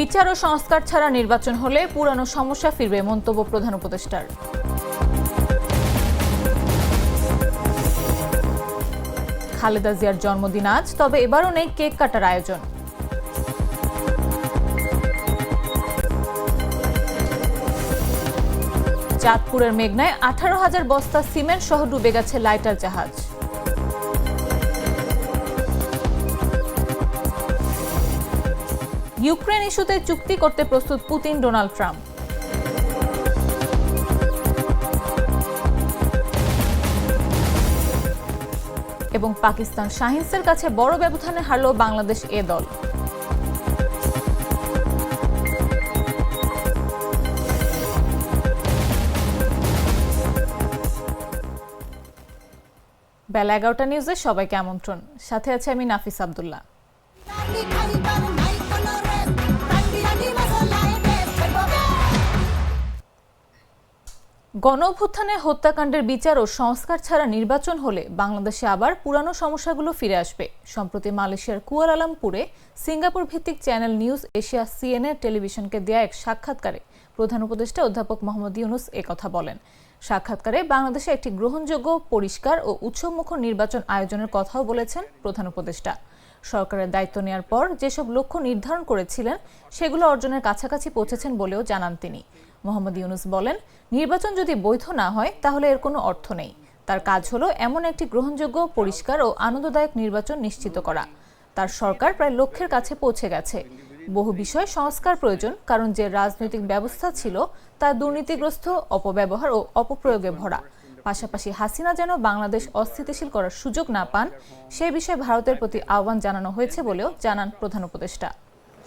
বিচার ও সংস্কার ছাড়া নির্বাচন হলে পুরানো সমস্যা ফিরবে মন্তব্য প্রধান উপদেষ্টার। খালেদা জিয়ার জন্মদিন আজ, তবে এবারও নেই কেক কাটার আয়োজন। চাঁদপুরের মেঘনায় আঠারো হাজার বস্তা সিমেন্ট সহ ডুবে গেছে লাইটার জাহাজ। ইউক্রেন ইস্যুতে চুক্তি করতে প্রস্তুত পুতিন ডোনাল্ড ট্রাম্প। এবং পাকিস্তান শাহিনসের কাছে বড় ব্যবধানে হারল বাংলাদেশ এ দল। বেলা এগারোটা নিউজে সবাইকে আমন্ত্রণ। সাথে আছে আমি নাফিস আবদুল্লাহ। গণ অভ্যুত্থানে হত্যাকাণ্ডের বিচার ও সংস্কার ছাড়া নির্বাচন হলে বাংলাদেশে আবার পুরানো সমস্যাগুলো ফিরে আসবে। সম্প্রতি মালয়েশিয়ার কুয়ালালামপুরে সিঙ্গাপুর ভিত্তিক চ্যানেল নিউজ এশিয়া সিএনএ টেলিভিশনকে দেয়া এক সাক্ষাৎকারে প্রধান উপদেষ্টা অধ্যাপক মোহাম্মদ ইউনুস কথা বলেন। সাক্ষাৎকারে বাংলাদেশে একটি গ্রহণযোগ্য, পরিষ্কার ও উৎসবমুখর নির্বাচন আয়োজনের কথাও বলেছেন প্রধান উপদেষ্টা। সরকারের দায়িত্ব নেওয়ার পর যেসব লক্ষ্য নির্ধারণ করেছিলেন, সেগুলো অর্জনের কাছাকাছি পৌঁছেছেন বলেও জানান তিনি। মোহাম্মদ ইউনুস বলেন, নির্বাচন যদি বৈধ না হয়, তাহলে এর কোনো অর্থ নেই। তার কাজ হলো এমন একটি গ্রহণযোগ্য, পরিষ্কার ও আনন্দদায়ক নির্বাচন নিশ্চিত করা। তার সরকার প্রায় লক্ষ্যের কাছে পৌঁছে গেছে। বহু বিষয়ে সংস্কার প্রয়োজন, কারণ যে রাজনৈতিক ব্যবস্থা ছিল, তা দুর্নীতিগ্রস্ত, অপব্যবহার ও অপপ্রয়োগে ভরা। পাশাপাশি হাসিনা যেন বাংলাদেশ অস্থিতিশীল করার সুযোগ না পান, সে বিষয়ে ভারতের প্রতি আহ্বান জানানো হয়েছে বলেও জানান প্রধান উপদেষ্টা।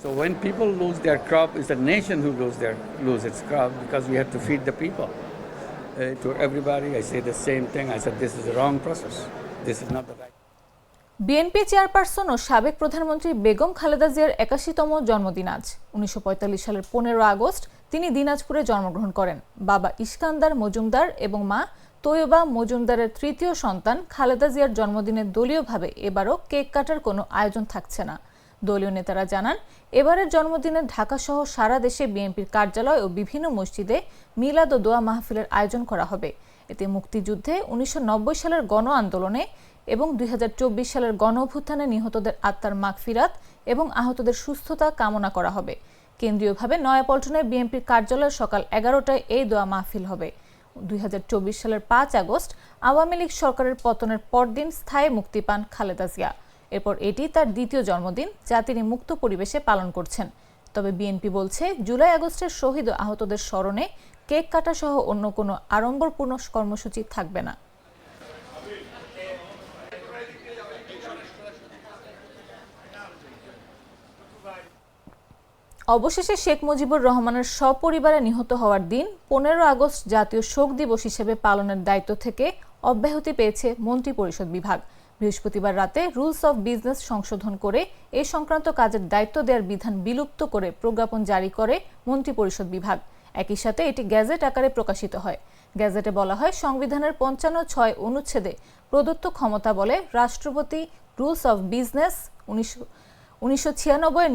So when people lose their crop, it's the nation who lose their lose its crop because we have to feed the people. Uh, to everybody, I say the same thing. I said this is the wrong process. This is not the right. BNP chairperson ও সাবেক প্রধানমন্ত্রী বেগম খালেদা জিয়ার একাশিতম জন্মদিন আজ উনিশশো পঁয়তাল্লিশ সালের পনেরো August তিনি দিনাজপুরে জন্মগ্রহণ করেন বাবা ইস্কান্দার মজুমদার এবং মা তৈয়বা মজুমদারের তৃতীয় সন্তান খালেদা জিয়ার জন্মদিনে দলীয়ভাবে এবারও কেক কাটার কোনো আয়োজন থাকছে না দলীয় নেতারা জানান, এবারের জন্মদিনে ঢাকাসহ সারা দেশে বিএনপির কার্যালয় ও বিভিন্ন মসজিদে মিলাদ ও দোয়া মাহফিলের আয়োজন করা হবে। এতে মুক্তিযুদ্ধে উনিশশো নব্বই সালের গণ আন্দোলনে এবং দুই হাজার চব্বিশ সালের গণ অভ্যুত্থানে নিহতদের আত্মার মাগফিরাত এবং আহতদের সুস্থতা কামনা করা হবে। কেন্দ্রীয়ভাবে নয়াপল্টনে বিএনপির কার্যালয় সকাল এগারোটায় এই দোয়া মাহফিল হবে। দুই হাজার চব্বিশ সালের পাঁচ আগস্ট আওয়ামী লীগ সরকারের পতনের পরদিন স্থায়ী মুক্তি পান খালেদা জিয়া। এরপর এটি তার দ্বিতীয় জন্মদিন, যা তিনি মুক্ত পরিবেশে পালন করছেন। তবে বিএনপি বলছে, জুলাই আগস্টের শহীদ আহতদের স্মরণে কেক কাটা সহ অন্য কোনো আড়ম্বরপূর্ণ কর্মসূচি থাকবে না। অবশেষে শেখ মুজিবুর রহমানের সপরিবারে নিহত হওয়ার দিন, পনেরো আগস্ট জাতীয় শোক দিবস হিসেবে পালনের দায়িত্ব থেকে অব্যাহতি পেয়েছে মন্ত্রিপরিষদ বিভাগ। বৃহস্পতিবার রাতে রুলস অফ বিজনেস সংশোধন করে এ সংক্রান্ত কাজের দায়িত্ব দেওয়ার বিধান বিলুপ্ত করে প্রজ্ঞাপন জারি করে মন্ত্রিপরিষদ বিভাগ। একই সাথে এটি গ্যাজেট আকারে প্রকাশিত হয়। গ্যাজেটে বলা হয়, সংবিধানের পঞ্চান্ন ছয় অনুচ্ছেদে প্রদত্ত ক্ষমতা বলে রাষ্ট্রপতি রুলস অফ বিজনেস উনিশশো উনিশশো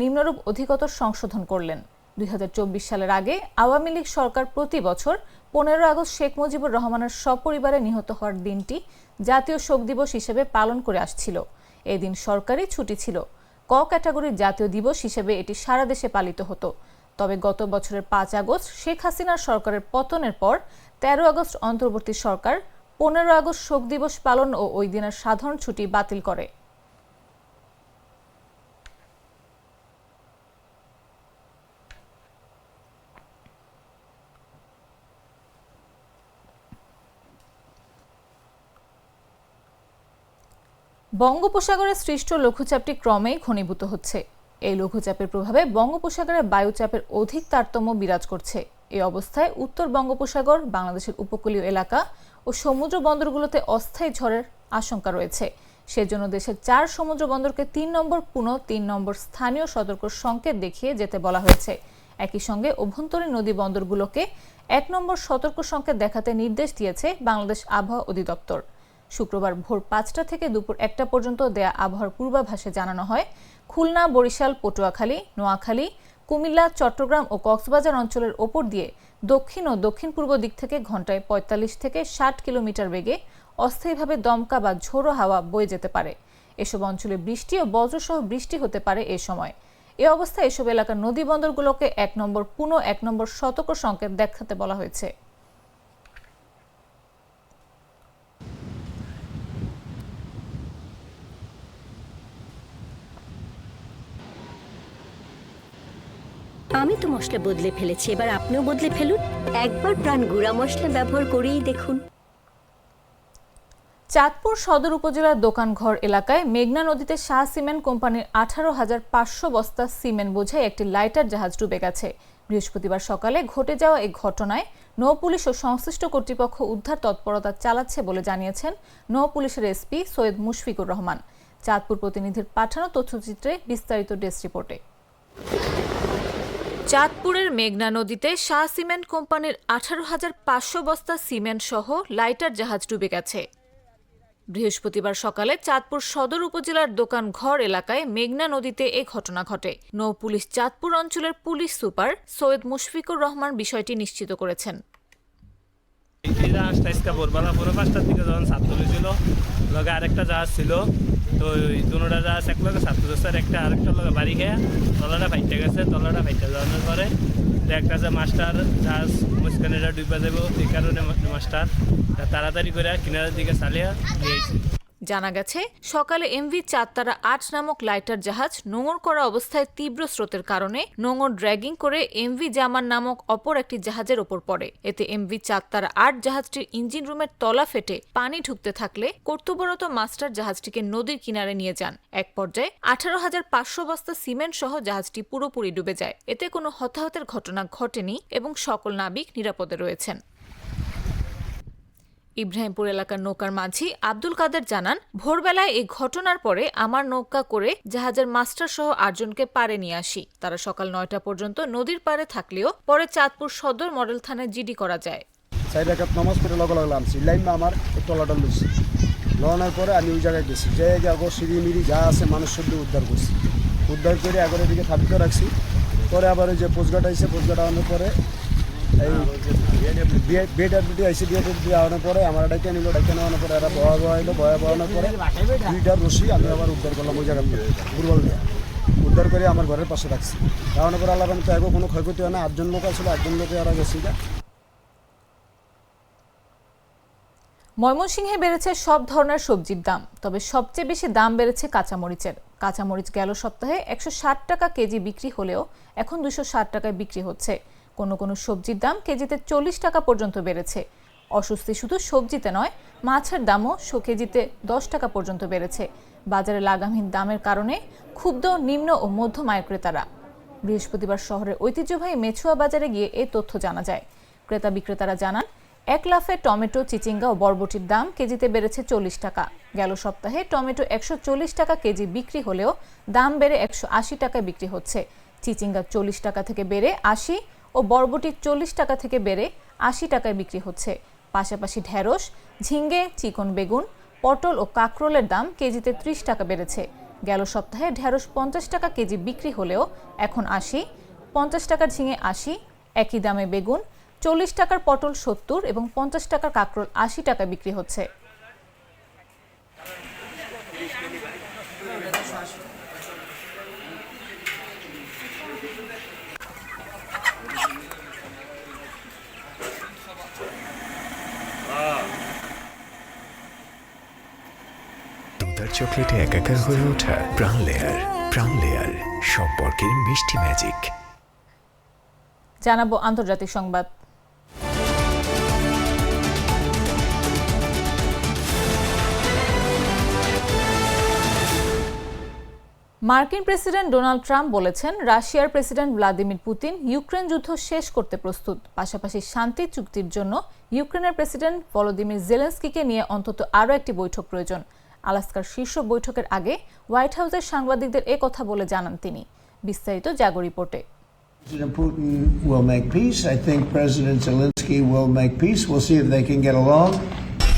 নিম্নরূপ অধিকতর সংশোধন করলেন। দুই হাজার চব্বিশ সালের আগে আওয়ামী লীগ সরকার প্রতি বছর পনেরো আগস্ট শেখ মুজিবুর রহমানের সপরিবারে নিহত হওয়ার দিনটি জাতীয় শোক দিবস হিসেবে পালন করে আসছিল। এই দিন সরকারি ছুটি ছিল। ক ক্যাটাগরির জাতীয় দিবস হিসেবে এটি সারা দেশে পালিত হতো। তবে গত বছরের পাঁচ আগস্ট শেখ হাসিনার সরকারের পতনের পর তেরো আগস্ট অন্তর্বর্তী সরকার পনেরো আগস্ট শোক দিবস পালন ও ওই দিনের সাধারণ ছুটি বাতিল করে। বঙ্গোপসাগরে সৃষ্ট লঘুচাপটি ক্রমেই ঘনীভূত হচ্ছে। এই লঘুচাপের প্রভাবে বঙ্গোপসাগরে বায়ুচাপের অধিক তারতম্য বিরাজ করছে। এই অবস্থায় উত্তর বঙ্গোপসাগর, বাংলাদেশের উপকূলীয় এলাকা ও সমুদ্র বন্দরগুলোতে অস্থায়ী ঝড়ের আশঙ্কা রয়েছে। সেজন্য দেশের চার সমুদ্র বন্দরকে তিন নম্বর পুনঃ, তিন নম্বর স্থানীয় সতর্ক সংকেত দেখিয়ে যেতে বলা হয়েছে। একই সঙ্গে অভ্যন্তরীণ নদী বন্দরগুলোকে এক নম্বর সতর্ক সংকেত দেখাতে নির্দেশ দিয়েছে বাংলাদেশ আবহাওয়া অধিদপ্তর। শুক্রবার ভোর পাঁচটা থেকে দুপুর একটা পর্যন্ত দেয়া আবহাওয়ার পূর্বাভাসে জানানো হয়, খুলনা, বরিশাল, পটুয়াখালী, নোয়াখালী, কুমিল্লা, চট্টগ্রাম ও কক্সবাজার অঞ্চলের ওপর দিয়ে দক্ষিণ ও দক্ষিণ পূর্ব দিক থেকে ঘন্টায় পঁয়তাল্লিশ থেকে ষাট কিলোমিটার বেগে অস্থায়ীভাবে দমকা বা ঝোড়ো হাওয়া বয়ে যেতে পারে। এসব অঞ্চলে বৃষ্টি ও বজ্রসহ বৃষ্টি হতে পারে এ সময়। এ অবস্থায় এসব এলাকার নদী বন্দরগুলোকে এক নম্বর, পুনঃ এক নম্বর সতর্ক সংকেত দেখাতে বলা হয়েছে। আমি তো মশলা বদলে ফেলেছি, এবার আপনিও বদলে ফেলুন। একবার প্রাণ গুঁড়া মশলা ব্যবহার করেই দেখুন। চাঁদপুর সদর উপজেলার দোকানঘর এলাকায় মেঘনা নদীতে শাহ সিমেন্ট কোম্পানির আঠারো হাজার পাঁচশো বস্তা সিমেন্ট বোঝাই একটি লাইটার জাহাজ ডুবে গেছে। বৃহস্পতিবার সকালে ঘটে যাওয়া এই ঘটনায় নৌ পুলিশ ও সংশ্লিষ্ট কর্তৃপক্ষ উদ্ধার তৎপরতা চালাচ্ছে বলে জানিয়েছেন নৌ পুলিশের এসপি সৈয়দ মুশফিকুর রহমান। চাঁদপুর প্রতিনিধির পাঠানো তথ্যচিত্রে বিস্তারিত ডেস্ক রিপোর্টে। চাঁদপুরের মেঘনা নদীতে শাহ সিমেন্ট কোম্পানির আঠারো হাজার পাঁচশো বস্তা সিমেন্ট সহ লাইটার জাহাজ ডুবে গেছে। বৃহস্পতিবার সকালে চাঁদপুর সদর উপজেলার দোকান ঘর এলাকায় মেঘনা নদীতে এ ঘটনা ঘটে। নৌ পুলিশ চাঁদপুর অঞ্চলের পুলিশ সুপার সৈয়দ মুশফিকুর রহমান বিষয়টি নিশ্চিত করেছেন। এই জাহাজটা আজকে ভোরবেলা পুরো পাঁচটার দিকে যখন ছাত্র ছিল লগে আরেকটা জাহাজ ছিল তো ওই দুটা জাহাজ এক লগে ছাত্র একটা আরেকটা লগে বাড়ি খেয়ে তলাটা ফাইটে গেছে, তলাটা ফাইটে যাওয়ানোর পরে একটা যে মাস্টার জাহাজ মুসকানিটা ডুবা যাব এই কারণে মাস্টার তাড়াতাড়ি করে কিনারের দিকে চালিয়ে দিয়েছে জানা গেছে, সকালে এমভি চাঁদতারা আট নামক লাইটার জাহাজ নোঙর করা অবস্থায় তীব্র স্রোতের কারণে নোঙর ড্র্যাগিং করে এমভি জামান নামক অপর একটি জাহাজের ওপর পড়ে। এতে এমভি চাঁদতারা আট জাহাজটির ইঞ্জিন রুমের তলা ফেটে পানি ঢুকতে থাকলে কর্তব্যরত মাস্টার জাহাজটিকে নদীর কিনারে নিয়ে যান। এক পর্যায়ে আঠারো হাজার পাঁচশো বস্তা সিমেন্ট সহ জাহাজটি পুরোপুরি ডুবে যায়। এতে কোনো হতাহতের ঘটনা ঘটেনি এবং সকল নাবিক নিরাপদে রয়েছেন। ইব্রাহিমপুর এলাকার নৌকার মাঝি আব্দুল কাদের জানান, ভোরবেলায় এই ঘটনার পরে আমার নৌকা করে জাহাজের মাস্টার সহ আটজনকে পারে নিয়ে আসি। তারা সকাল নয়টা পর্যন্ত নদীর পাড়ে থাকলেও পরে চাঁদপুর সদর মডেল থানায় জিডি করা যায়। চাই রাখাত নামাজ পড়ে লগে লগে নামছি। লাইন আমার তলাটা লুছি লওয়ানোর পরে আমি ওই জায়গায় গেছি। যে আগো সিঁড়ি মিড়ি যা আছে মানুষ সব উদ্ধার করছি। উদ্ধার করে আগরের দিকে থাপিতে রাখছি। পরে আবার ওই যে পোস্টগাট আইসে পোস্টগাট আনার পরে আইসি পরে ডাকে নিল ডাকে নেওয়ানোর পরে এরা পরে দুইটা আমি আবার উদ্ধার করলাম ওই দুর্বল দিয়ে উদ্ধার করে আমার ঘরের পাশে রাখছি। কারণ পরে আল্লাহ তো কোনো ক্ষয়ক্ষতি হয় না, আটজন লোক আসলে আটজন লোকে ওরা গেছি ময়মনসিংহে বেড়েছে সব ধরনের সবজির দাম, তবে সবচেয়ে বেশি দাম বেড়েছে কাঁচামরিচের। কাঁচামরিচ গেল সপ্তাহে একশো ষাট টাকা কেজি বিক্রি হলেও এখন দুশো টাকায় বিক্রি হচ্ছে। কোনো কোনো সবজির দাম কেজিতে চল্লিশ টাকা পর্যন্ত বেড়েছে। অস্বস্তি শুধু সবজিতে নয়, মাছের দামও কেজিতে দশ টাকা পর্যন্ত বেড়েছে। বাজারে লাগামহীন দামের কারণে ক্ষুব্ধ, নিম্ন ও মধ্যম আয় ক্রেতারা। বৃহস্পতিবার শহরের ঐতিহ্যবাহী মেছুয়া বাজারে গিয়ে এ তথ্য জানা যায়। ক্রেতা বিক্রেতারা জানান, এক লাফে টমেটো, চিচিঙ্গা ও বরবটির দাম কেজিতে বেড়েছে চল্লিশ টাকা। গেল সপ্তাহে টমেটো একশো চল্লিশ টাকা কেজি বিক্রি হলেও দাম বেড়ে একশো আশি টাকায় বিক্রি হচ্ছে। চিচিঙ্গা চল্লিশ টাকা থেকে বেড়ে আশি ও বরবটি চল্লিশ টাকা থেকে বেড়ে আশি টাকায় বিক্রি হচ্ছে। পাশাপাশি ঢেঁড়স ঝিঙ্গে চিকন বেগুন, পটল ও কাঁকরোলের দাম কেজিতে ত্রিশ টাকা বেড়েছে। গেল সপ্তাহে ঢেঁড়স পঞ্চাশ টাকা কেজি বিক্রি হলেও এখন আশি, পঞ্চাশ টাকার ঝিঙে আশি, একই দামে বেগুন, চল্লিশ টাকার পটল সত্তর এবং পঞ্চাশ টাকার কাঁকরোল আশি টাকা বিক্রি হচ্ছে। দুধার চকলেটে একাকার হয়ে ওঠা প্রাণ লেয়ার প্রাণ লেয়ার সম্পর্কের মিষ্টি ম্যাজিক জানাব আন্তর্জাতিক সংবাদ। মার্কিন প্রেসিডেন্ট ডোনাল্ড ট্রাম্প বলেছেন, রাশিয়ার প্রেসিডেন্ট ভ্লাদিমির পুতিন ইউক্রেন যুদ্ধ শেষ করতে প্রস্তুত। পাশাপাশি শান্তি চুক্তির জন্য ইউক্রেনের প্রেসিডেন্ট ভলোদিমির জেলেন্সকিকে নিয়ে অন্তত আরও একটি বৈঠক প্রয়োজন। আলাস্কার শীর্ষ বৈঠকের আগে হোয়াইট হাউসের সাংবাদিকদের এ কথা বলে জানান তিনি বিস্তারিত জাগো রিপোর্টে President Putin will make peace. I think President Zelensky will make peace. We'll see if they can get along.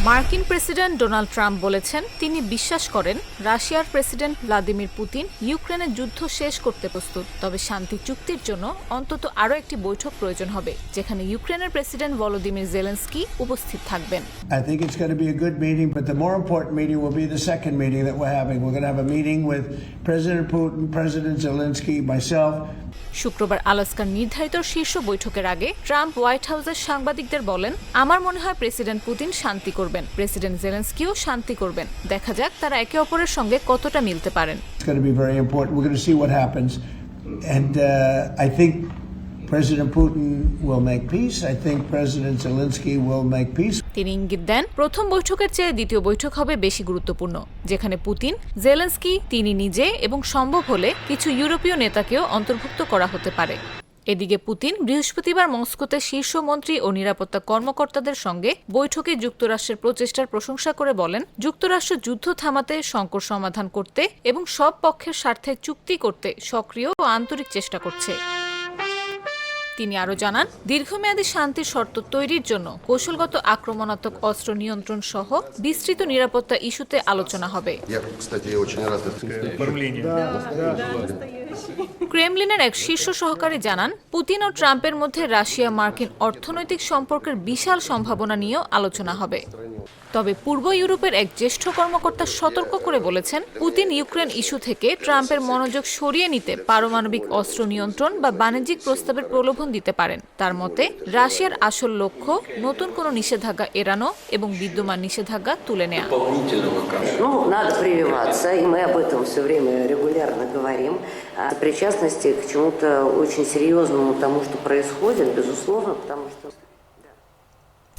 মার্কিন প্রেসিডেন্ট ডোনাল্ড ট্রাম্প বলেছেন তিনি বিশ্বাস করেন রাশিয়ার প্রেসিডেন্ট ভ্লাদিমির পুতিন ইউক্রেনের যুদ্ধ শেষ করতে প্রস্তুত। তবে শান্তি চুক্তির জন্য অন্তত আরও একটি বৈঠক প্রয়োজন হবে যেখানে ইউক্রেনের প্রেসিডেন্ট ভলোদিমির জেলেন্সকি উপস্থিত থাকবেন। I think it's going to be a good meeting, but the more important meeting will be the second meeting that we're having. We're going to have a meeting with President Putin, President Zelensky, myself, শুক্রবার আলাস্কার নির্ধারিত শীর্ষ বৈঠকের আগে Trump white হাউসের সাংবাদিকদের বলেন আমার মনে হয় প্রেসিডেন্ট পুতিন শান্তি করবেন। প্রেসিডেন্ট জেলেন্সকিও শান্তি করবেন। দেখা যাক তারা একে অপরের সঙ্গে কতটা মিলতে পারেন। Uh, I think President Putin will make peace. I think President Zelensky will make peace. তিনি ইঙ্গিত দেন প্রথম বৈঠকের চেয়ে দ্বিতীয় বৈঠক হবে বেশি গুরুত্বপূর্ণ যেখানে পুতিন জেলেন্সকি তিনি নিজে এবং সম্ভব হলে কিছু ইউরোপীয় নেতাকেও অন্তর্ভুক্ত করা হতে পারে। এদিকে পুতিন বৃহস্পতিবার মস্কোতে শীর্ষ মন্ত্রী ও নিরাপত্তা কর্মকর্তাদের সঙ্গে বৈঠকে যুক্তরাষ্ট্রের প্রচেষ্টার প্রশংসা করে বলেন, যুক্তরাষ্ট্র যুদ্ধ থামাতে সংকট সমাধান করতে এবং সব পক্ষের স্বার্থে চুক্তি করতে সক্রিয় ও আন্তরিক চেষ্টা করছে। তিনি আরও জানান দীর্ঘমেয়াদী শান্তির শর্ত তৈরির জন্য কৌশলগত আক্রমণাত্মক অস্ত্র নিয়ন্ত্রণ সহ বিস্তৃত নিরাপত্তা ইস্যুতে আলোচনা হবে। ক্রেমলিনের এক শীর্ষ সহকারী জানান পুতিন ও ট্রাম্পের মধ্যে রাশিয়া মার্কিন অর্থনৈতিক সম্পর্কের বিশাল সম্ভাবনা নিয়েও আলোচনা হবে। তবে পূর্ব ইউরোপের এক জ্যেষ্ঠ কর্মকর্তা সতর্ক করে বলেছেন পুতিন ইউক্রেন ইস্যু থেকে ট্রাম্পের মনোযোগ সরিয়ে নিতে পারমাণবিক অস্ত্র নিয়ন্ত্রণ বা বাণিজ্যিক প্রস্তাবের প্রলোভন দৃষ্টিকোণ দিতে পারেন। তার মতে রাশিয়ার আসল লক্ষ্য নতুন কোনো নিষেধাজ্ঞা এড়ানো এবং বিদ্যমান নিষেধাজ্ঞা তুলে নেয়া।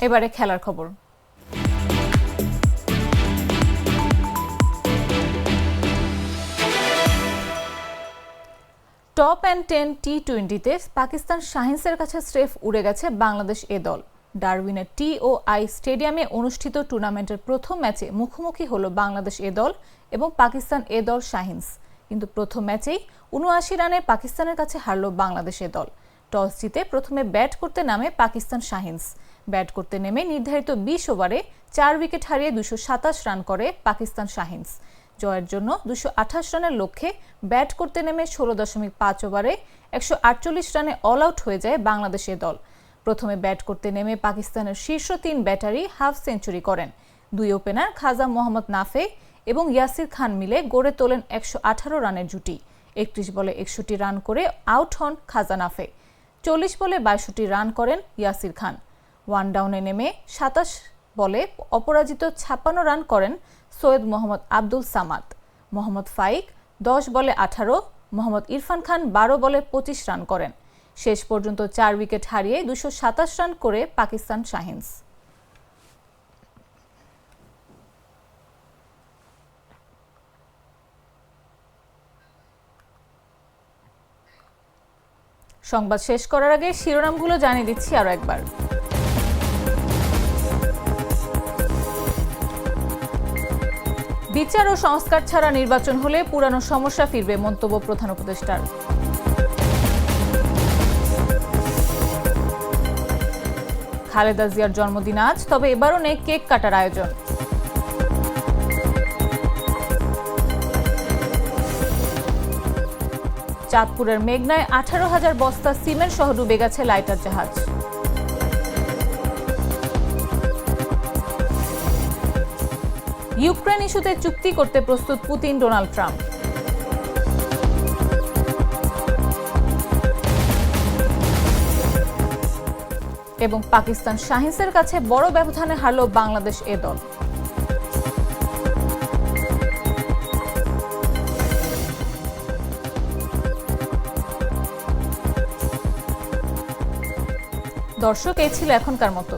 এবারে খেলার খবর অ্যান্ড টেন টি টোয়েন্টিতে পাকিস্তান শাহিন্সের কাছে স্রেফ উড়ে গেছে বাংলাদেশ এ দল। ডারউইনের টি ও আই স্টেডিয়ামে অনুষ্ঠিত টুর্নামেন্টের প্রথম ম্যাচে মুখোমুখি হলো বাংলাদেশ এ দল এবং পাকিস্তান এ দল শাহিন্স। কিন্তু প্রথম ম্যাচেই উনআশি রানে পাকিস্তানের কাছে হারল বাংলাদেশ এ দল। টস জিতে প্রথমে ব্যাট করতে নামে পাকিস্তান শাহিন্স। ব্যাট করতে নেমে নির্ধারিত বিশ ওভারে চার উইকেট হারিয়ে দুশো সাতাশ রান করে পাকিস্তান শাহিন্স। জয়ের জন্য দুশো রানের লক্ষ্যে ব্যাট করতে নেমে ষোলো দশমিক পাঁচ ওভারে একশো আটচল্লিশ রানে অল আউট হয়ে যায় বাংলাদেশের দল। প্রথমে ব্যাট করতে নেমে পাকিস্তানের শীর্ষ তিন ব্যাটারি হাফ সেঞ্চুরি করেন। দুই ওপেনার খাজা মোহাম্মদ নাফে এবং ইয়াসির খান মিলে গড়ে তোলেন একশো আঠারো রানের জুটি। একত্রিশ বলে একষট্টি রান করে আউট হন খাজা নাফে। চল্লিশ বলে বাইষট্টি রান করেন ইয়াসির খান। ওয়ান ডাউনে নেমে সাতাশ বলে অপরাজিত ছাপ্পান্ন রান করেন সৈয়দ মোহাম্মদ আব্দুল সামাদ। মোহাম্মদ ফাইক দশ বলে আঠারো, মোহাম্মদ ইরফান খান বারো বলে পঁচিশ রান করেন। শেষ পর্যন্ত চার উইকেট হারিয়ে দুশো সাতাশ রান করে পাকিস্তান শাহিন্স। সংবাদ শেষ করার আগে শিরোনামগুলো জানিয়ে দিচ্ছি আরও একবার। বিচার ও সংস্কার ছাড়া নির্বাচন হলে পুরানো সমস্যা ফিরবে মন্তব্য প্রধান উপদেষ্টার। খালেদা জিয়ার জন্মদিন আজ, তবে এবারও নেই কেক কাটার আয়োজন। চাঁদপুরের মেঘনায় আঠারো হাজার বস্তা সিমেন্ট সহ ডুবে গেছে লাইটার জাহাজ। ইউক্রেন ইস্যুতে চুক্তি করতে প্রস্তুত পুতিন ডোনাল্ড ট্রাম্প। এবং পাকিস্তান শাহিন্সের কাছে বড় ব্যবধানে হারল বাংলাদেশ এ দল। দর্শক, এই ছিল এখনকার মতো।